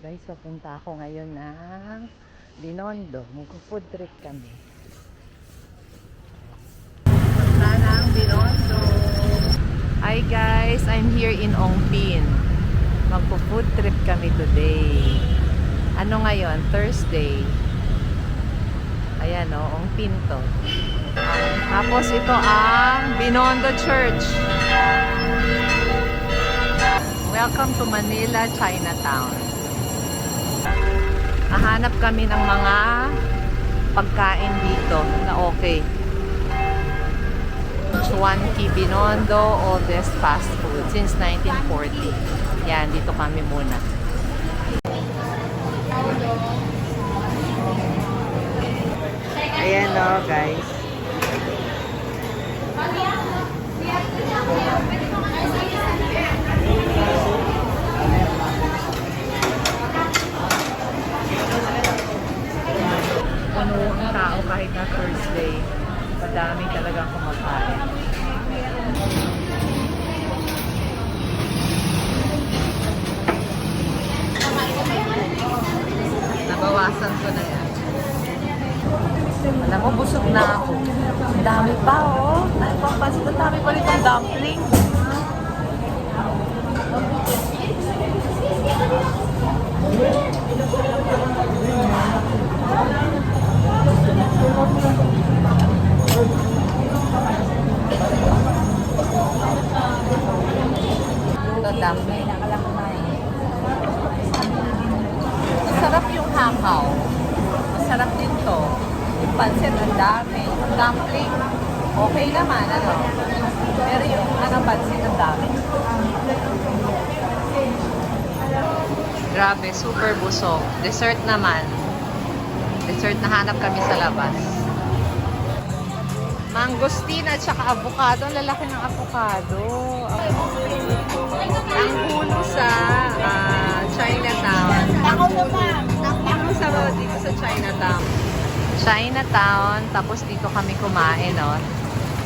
Guys, papunta ako ngayon ng Binondo. Mag-food trip kami. Punta ng Binondo. Hi guys, I'm here in Ongpin. Magpo-food trip kami today. Ano ngayon? Thursday. Ayan o, Ongpin to. Tapos ito ang Binondo Church. Welcome to Manila, Chinatown. Nahanap kami ng mga pagkain dito na okay. Chuanqi Binondo, oldest fast food since 1940. Yan, dito kami muna. Ayan o, guys. Puno ang tao kahit na Thursday. Madami talagang kumakain. Nabawasan ko na yan. Alam mo, busog na ako. Ang dami pa, oh. Ay, papansin, ang dami pa rin ang dumpling. Ito, dumpling. Hakaw. Masarap din to. Yung pansit, ang dami. Yung dumpling, okay naman, ano. Pero yung ano, pansit, ang dami. Grabe, super busog. Dessert naman. Dessert na hanap kami sa labas. Mangosteen at saka avocado. Ang lalaki ng avocado. Ang hulo sa ah, Chinatown. Ang sa dito sa Chinatown. Chinatown, tapos dito kami kumain, no?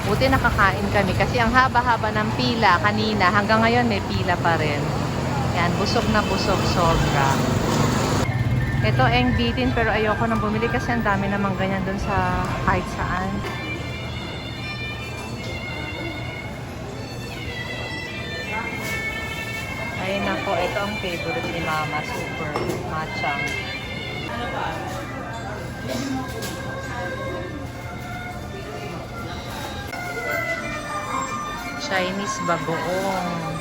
Buti nakakain kami kasi ang haba-haba ng pila kanina, hanggang ngayon may pila pa rin. Yan, busog na busog sobra. Ito eng bitin pero ayoko nang bumili kasi ang dami namang ganyan dun sa kahit saan. Ay nako, ito ang favorite ni Mama, super matchang. Chinese bagoong.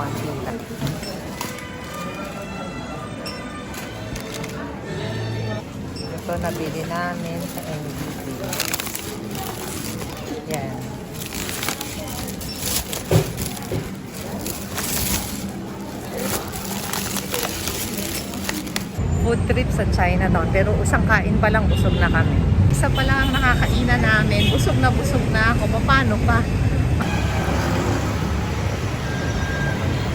Nakabili lang ng konti. Ito nabili namin sa Engbipin. Yan. Food trip sa Chinatown. Pero usang kain pa lang, busog na kami. Isa pa lang ang nakakainan namin. Busog na busog na ako. Paano pa?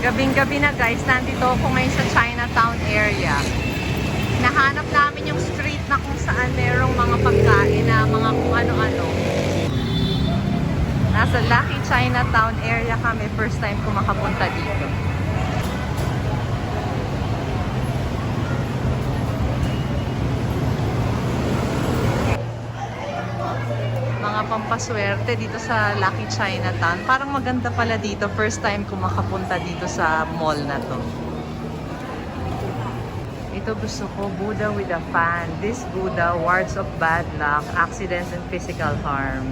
Gabing-gabi na guys, nandito ako ngayon sa Chinatown area. Nahanap namin yung street na kung saan merong mga pagkain na mga kung ano-ano. Nasa Lucky Chinatown area kami. First time ko makapunta dito. mga pampaswerte dito sa Lucky Chinatown. Parang maganda pala dito. First time ko makapunta dito sa mall na to. Ito gusto ko, Buddha with a fan. This Buddha wards of bad luck, accidents, and physical harm.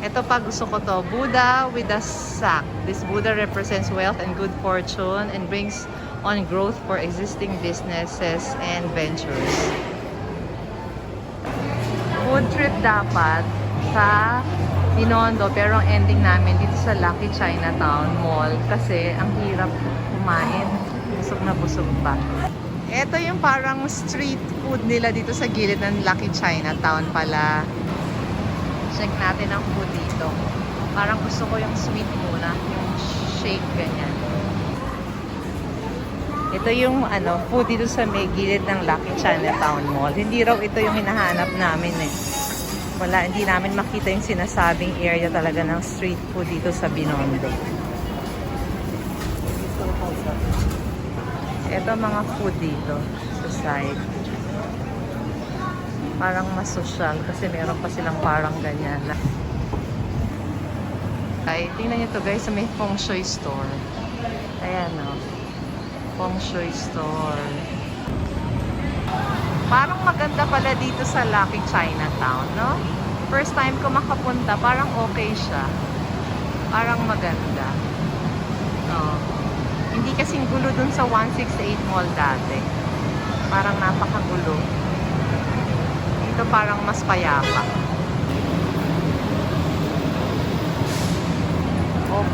Ito pa gusto ko to, Buddha with a sack. This Buddha represents wealth and good fortune and brings on growth for existing businesses and ventures food trip dapat sa Binondo pero ang ending namin dito sa Lucky Chinatown Mall kasi ang hirap kumain. busog na busog pa. Ito yung parang street food nila dito sa gilid ng Lucky Chinatown pala. Check natin ang food dito. Parang gusto ko yung sweet muna, yung shake ganyan. Ito yung ano, food dito sa may gilid ng Lucky Chinatown Mall. Hindi raw ito yung hinahanap namin eh. Wala, hindi namin makita yung sinasabing area talaga ng street food dito sa Binondo. Ito mga food dito sa side. Parang mas social kasi meron pa silang parang ganyan. Ay, tingnan nyo to guys sa may feng shui store. Ayan o. Feng shui store. Parang maganda pala dito sa Lucky Chinatown, no? First time ko makapunta, parang okay siya. Parang maganda. Oh. Hindi kasing gulo dun sa 168 Mall dati. Parang napakagulo. Dito parang mas payapa.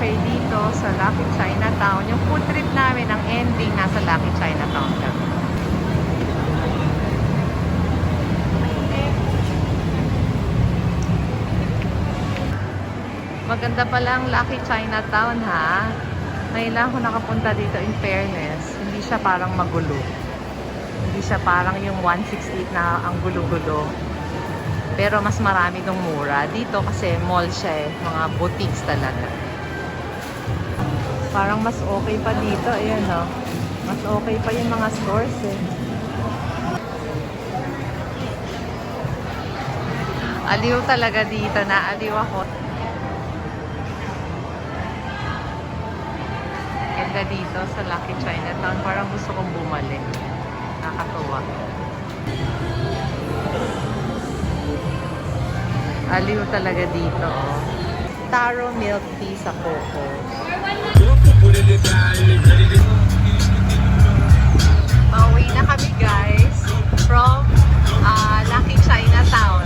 Okay dito sa Lucky Chinatown. Yung food trip namin, ang ending nasa Lucky Chinatown kami. Maganda pala ang Lucky Chinatown ha. Ngayon lang ako nakapunta dito in fairness. Hindi siya parang magulo. Hindi siya parang yung 168 na ang gulo-gulo. Pero mas marami dong mura. Dito kasi mall siya eh. Mga boutiques talaga. Parang mas okay pa dito. Ayan o. Mas okay pa yung mga stores eh. Aliw talaga dito. Naaliw ako. Ganda dito sa Lucky Chinatown. Parang gusto kong bumalik. Nakakatuwa. Aliw talaga dito. Oh. Taro milk tea sa coco. Pauwi na kami guys from ah, Lucky Chinatown.